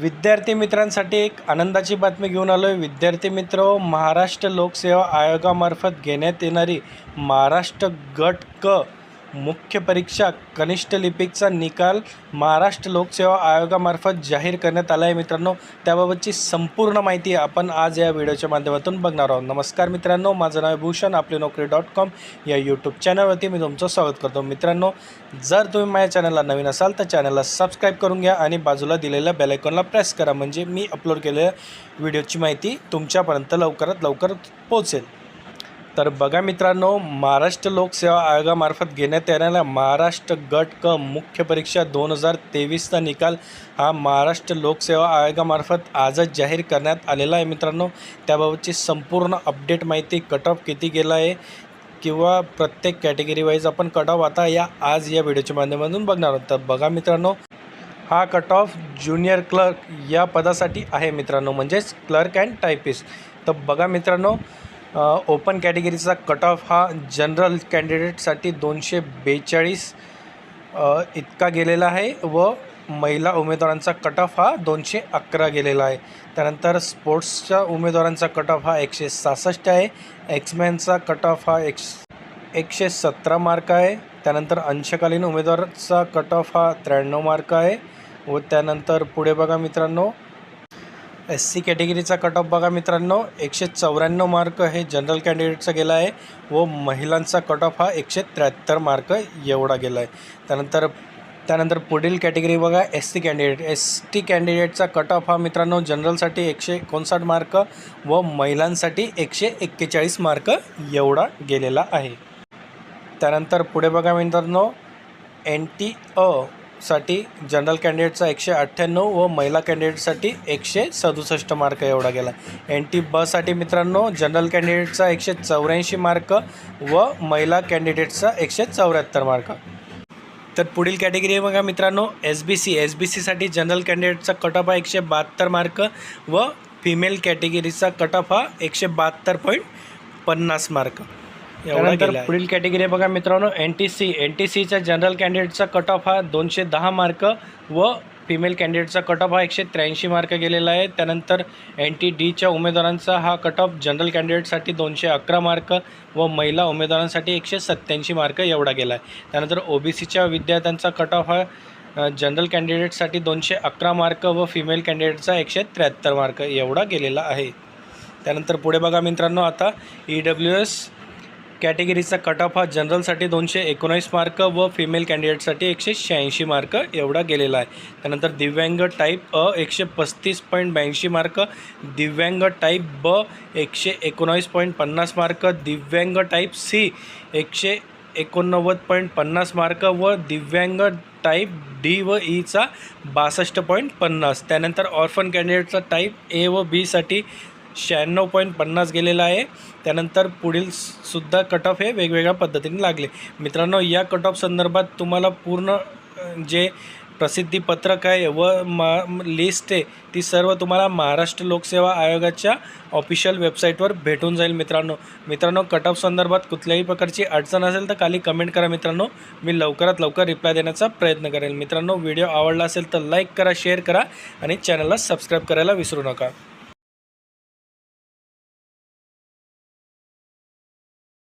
विद्यार्थी मित्रांसाठी एक आनंदाची बातमी घेऊन आलो आहे विद्यार्थी मित्र महाराष्ट्र लोकसेवा आयोगामार्फत घेण्यात येणारी महाराष्ट्र गट क मुख्य परीक्षा कनिष्ठ लिपिकचा निकाल महाराष्ट्र लोकसेवा आयोगामार्फत जाहीर करण्यात आला आहे मित्रांनो. त्याबाबतची संपूर्ण माहिती आपण आज या व्हिडिओच्या माध्यमातून बघणार आहोत. नमस्कार मित्रांनो माझं नाव भूषण आपली नोकरी डॉट कॉम या यूट्यूब चॅनलवरती मी तुमचं स्वागत करतो. मित्रांनो जर तुम्ही माझ्या चॅनलला नवीन असाल तर चॅनलला सबस्क्राईब करून घ्या आणि बाजूला दिलेल्या बेलायकॉनला प्रेस करा. म्हणजे मी अपलोड केलेल्या व्हिडिओची माहिती तुमच्यापर्यंत लवकरात लवकर पोहोचेल. तर बघा मित्रांनो महाराष्ट्र लोकसेवा आयोगामार्फत घेण्यात येणाऱ्या महाराष्ट्र गट क मुख्य परीक्षा दोन हजार तेवीसचा निकाल हा महाराष्ट्र लोकसेवा आयोगामार्फत आजच जाहीर करण्यात आलेला आहे मित्रांनो. त्याबाबतची संपूर्ण अपडेट माहिती कट ऑफ किती गेला आहे किंवा प्रत्येक कॅटेगरी वाईज आपण कट ऑफ आता या आज या व्हिडिओच्या माध्यमातून बघणार आहोत. तर बघा मित्रांनो हा कट ऑफ ज्युनियर क्लर्क या पदासाठी आहे मित्रांनो म्हणजेच क्लर्क अँड टायपिस्ट तर बघा मित्रांनो ओपन कॅटेगरीचा कट ऑफ हा जनरल कॅन्डिडेटसाठी दोनशे बेचाळीस इतका गेलेला आहे व महिला उमेदवारांचा कट ऑफ हा दोनशे अकरा गेलेला आहे. त्यानंतर स्पोर्ट्सच्या उमेदवारांचा कट ऑफ हा एकशे सहासष्ट आहे. एक्समॅनचा कट ऑफ हा एकश एकशे सतरा मार्क आहे. त्यानंतर अंशकालीन उमेदवाराचा कट ऑफ हा त्र्याण्णव मार्क आहे. व त्यानंतर पुढे बघा मित्रांनो एस सी कॅटेगरीचा कट ऑफ बघा मित्रांनो एकशे चौऱ्याण्णव मार्क हे जनरल कॅन्डिडेटचा गेला आहे व महिलांचा कट ऑफ हा एकशे त्र्याहत्तर मार्क एवढा गेला आहे. त्यानंतर त्यानंतर पुढील कॅटेगरी बघा S C candidate S T कॅन्डिडेटचा cut off हा मित्रांनो जनरलसाठी एकशे एकोणसाठ मार्क व महिलांसाठी एकशे एक्केचाळीस मार्क एवढा गेलेला आहे. त्यानंतर पुढे बघा मित्रांनो एन टी अ साठी जनरल कॅन्डिडेटचा एकशे अठ्ठ्याण्णव व महिला कॅन्डिडेटसाठी एकशे सदुसष्ट मार्क एवढा गेला. एन टी बसाठी मित्रांनो जनरल कॅन्डिडेटचा एकशे चौऱ्याऐंशी मार्क व महिला कॅन्डिडेटचा एकशे चौऱ्याहत्तर मार्क. तर पुढील कॅटेगरी बघा मित्रांनो S B C. S B सीसाठी जनरल कॅन्डिडेटचा कट ऑफ हा एकशे बहात्तर मार्क व फिमेल कॅटेगरीचा कट ऑफ हा एकशे बहात्तर पॉईंट पन्नास मार्क. त्यानंतर पुढील कॅटेगरी बघा मित्रांनो N T C N T सीच्या जनरल कॅन्डिडेटचा कट ऑफ हा दोनशे दहा मार्क व फिमेल कॅन्डिडेटचा कट ऑफ हा एकशे त्र्याऐंशी मार्क गेलेला आहे. त्यानंतर एन टी डीच्या उमेदवारांचा हा कट ऑफ जनरल कॅन्डिडेटसाठी दोनशे अकरा मार्क व महिला उमेदवारांसाठी एकशे सत्त्याऐंशी मार्क एवढा गेला आहे त्यानंतर ओ बी सीच्या विद्यार्थ्यांचा कट ऑफ हा जनरल कॅन्डिडेटसाठी दोनशे अकरा मार्क व फिमेल कॅन्डिडेटचा एकशे त्र्याहत्तर मार्क एवढा गेलेला आहे. त्यानंतर पुढे बघा मित्रांनो आता ई डब्ल्यू एस कॅटेगरीचा कट ऑफ हा जनरलसाठी दोनशे एकोणीस मार्क व फिमेल कॅन्डिडेटसाठी एकशे शहाऐंशी मार्क एवढा गेलेला आहे. त्यानंतर दिव्यांग टाईप अ एकशे पस्तीस पॉईंट ब्याऐंशी मार्क दिव्यांग टाईप ब एकशे एकोणावीस पॉईंट पन्नास मार्क दिव्यांग टाईप सी एकशे एकोणनव्वद पॉईंट पन्नास मार्क व दिव्यांग टाईप डी व ईचा बासष्ट पॉईंट पन्नास. त्यानंतर ऑर्फन कॅन्डिडेटचा टाईप ए व बीसाठी शहाण्णव पॉईंट पन्नास गेलेला आहे. त्यानंतर पुढील सुद्धा कट ऑफ हे वेगवेगळ्या पद्धतीने लागले. मित्रांनो या कट ऑफ संदर्भात तुम्हाला पूर्ण जे जे प्रसिद्धीपत्रक आहे व म लिस्ट आहे ती सर्व तुम्हाला महाराष्ट्र लोकसेवा आयोगाच्या ऑफिशियल वेबसाईटवर भेटून जाईल मित्रांनो. मित्रांनो कट ऑफ संदर्भात कुठल्याही प्रकारची अडचण असेल तर खाली कमेंट करा मित्रांनो. मी लवकरात लवकर रिप्लाय देण्याचा प्रयत्न करेल. मित्रांनो व्हिडिओ आवडला असेल तर लाईक करा शेअर करा आणि चॅनलला सबस्क्राईब करायला विसरू नका.